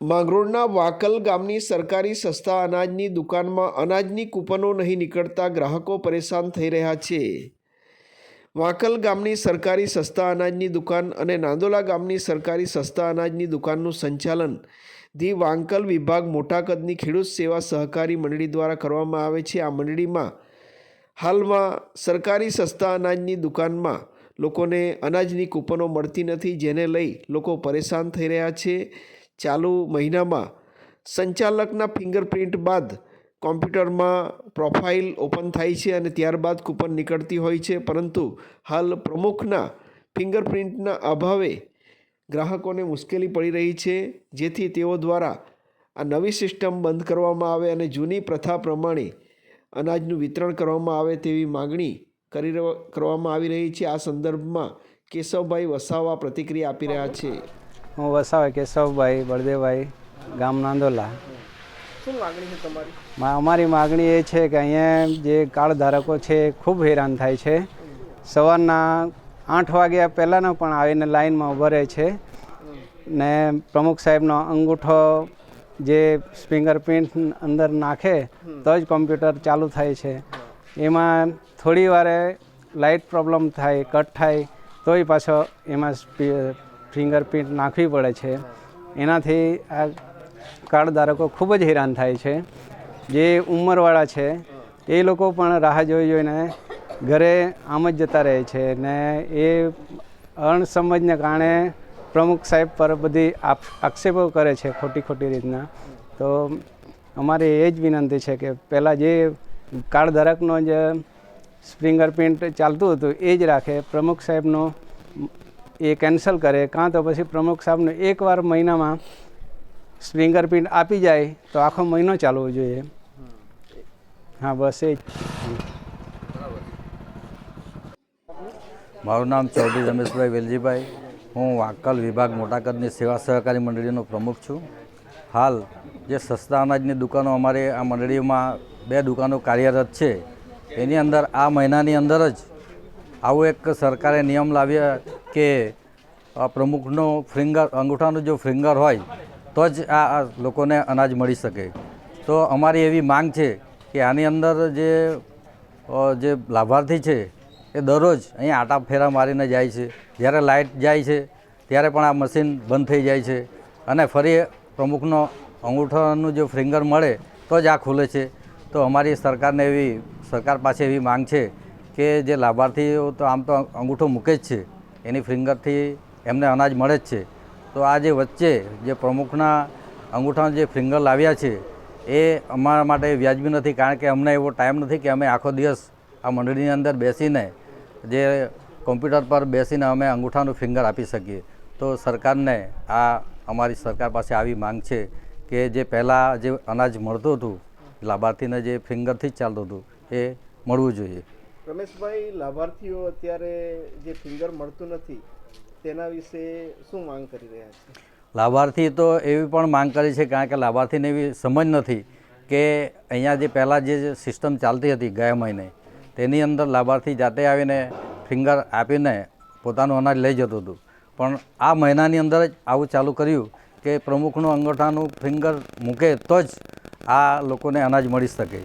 માંગરોળના વાકલ ગામની સરકારી સસ્તા અનાજની દુકાનમાં અનાજની કૂપનો નહીં નીકળતા ગ્રાહકો પરેશાન થઈ રહ્યા છે. વાંકલ ગામની સરકારી સસ્તા અનાજની દુકાન અને નાંદોલા ગામની સરકારી સસ્તા અનાજની દુકાનનું સંચાલન ધી વાંકલ વિભાગ મોટા કદની ખેડૂત સેવા સહકારી મંડળી દ્વારા કરવામાં આવે છે. આ મંડળીમાં હાલમાં સરકારી સસ્તા અનાજની દુકાનમાં લોકોને અનાજની કૂપનો મળતી નથી, જેને લઈ લોકો પરેશાન થઈ રહ્યા છે. ચાલુ મહિનામાં સંચાલકના ફિંગરપ્રિન્ટ બાદ કોમ્પ્યુટરમાં પ્રોફાઇલ ઓપન થાય છે અને ત્યારબાદ કૂપન નીકળતી હોય છે. પરંતુ હાલ પ્રમુખના ફિંગરપ્રિન્ટના અભાવે ગ્રાહકોને મુશ્કેલી પડી રહી છે, જેથી તેઓ દ્વારા આ નવી સિસ્ટમ બંધ કરવામાં આવે અને જૂની પ્રથા પ્રમાણે અનાજનું વિતરણ કરવામાં આવે તેવી માગણી કરી કરવામાં આવી રહી છે. આ સંદર્ભમાં કેશવભાઈ વસાવા પ્રતિક્રિયા આપી રહ્યા છે. હું વસાવા કેશવભાઈ બળદેવભાઈ ગામ નાંદોલા. શું માગણી છે તમારી? અમારી માગણી એ છે કે અહીંયા જે કાર્ડ ધારકો છે ખૂબ હેરાન થાય છે. સવારના આઠ વાગ્યા પહેલાંનો પણ આવીને લાઈનમાં ઊભા રહે છે. ને પ્રમુખ સાહેબનો અંગૂઠો જે ફિંગરપ્રિન્ટ અંદર નાખે તો જ કોમ્પ્યુટર ચાલુ થાય છે. એમાં થોડી વારે લાઇટ પ્રોબ્લેમ થાય કટ થાય તોય પાછો એમાં ફિંગરપ્રિન્ટ નાખવી પડે છે. એનાથી આ કાર્ડ ધારકો ખૂબ જ હેરાન થાય છે. જે ઉંમરવાળા છે, એ લોકો પણ રાહ જોઈ જોઈને ઘરે આમ જ જતા રહે છે ને એ અણસમજને કારણે પ્રમુખ સાહેબ પર બધી આક્ષેપો કરે છે ખોટી ખોટી રીતના. તો અમારી એ જ વિનંતી છે કે પહેલાં જે કાર્ડ ધારકનો જે ફિંગરપ્રિન્ટ ચાલતું હતું, એ જ રાખે. પ્રમુખ સાહેબનું એ કેન્સલ કરે. કાં તો પછી પ્રમુખ સાહેબને એકવાર મહિનામાં ફિંગરપ્રિન્ટ આપી જાય, તો આખો મહિનો ચાલવો જોઈએ. હા, બસ એ મારું નામ ચૌધરી રમેશભાઈ વેલજીભાઈ. હું વાંકલ વિભાગ મોટા કદની સેવા સહકારી મંડળીનો પ્રમુખ છું. હાલ જે સસ્તા અનાજની દુકાનો અમારે આ મંડળીમાં બે દુકાનો કાર્યરત છે. એની અંદર આ મહિનાની અંદર જ આવું એક સરકારે નિયમ લાવ્યા કે આ પ્રમુખનો ફિંગર, અંગૂઠાનું જો ફિંગર હોય, તો જ આ આ લોકોને અનાજ મળી શકે. તો અમારી એવી માંગ છે કે આની અંદર જે જે લાભાર્થી છે, એ દરરોજ અહીંયા આટા ફેરા મારીને જાય છે. જ્યારે લાઇટ જાય છે, ત્યારે પણ આ મશીન બંધ થઈ જાય છે. અને ફરી પ્રમુખનો અંગૂઠાનું જો ફિંગર મળે, તો જ આ ખુલે છે. તો અમારી સરકારને એવી, સરકાર પાસે એવી માંગ છે કે જે લાભાર્થીઓ તો આમ તો અંગૂઠો મૂકે જ છે. એની ફિંગરથી એમને અનાજ મળે જ છે. તો આ જે વચ્ચે જે પ્રમુખના અંગૂઠાના જે ફિંગર લાવ્યા છે, એ અમારા માટે વ્યાજબી નથી, કારણ કે અમને એવો ટાઈમ નથી કે અમે આખો દિવસ આ મંડળીની અંદર બેસીને જે કોમ્પ્યુટર પર બેસીને અમે અંગૂઠાનું ફિંગર આપી શકીએ. તો સરકારને આ અમારી સરકાર પાસે આવી માંગ છે કે જે પહેલાં જે અનાજ મળતું હતું, લાભાર્થીને જે ફિંગરથી જ ચાલતું હતું, એ મળવું જોઈએ. રમેશભાઈ, લાભાર્થીઓ અત્યારે જે ફિંગર મળતું નથી, તેના વિશે શું માંગ કરી રહ્યા છે? લાભાર્થી તો એવી પણ માંગ કરી છે, કારણ કે લાભાર્થીને એવી સમજ નથી કે અહીંયા જે પહેલાં જે સિસ્ટમ ચાલતી હતી ગયા મહિને, તેની અંદર લાભાર્થી જાતે આવીને ફિંગર આપીને પોતાનું અનાજ લઈ જતું હતું. પણ આ મહિનાની અંદર જ આવું ચાલુ કર્યું કે પ્રમુખનું અંગૂઠાનું ફિંગર મૂકે તો જ આ લોકોને અનાજ મળી શકે.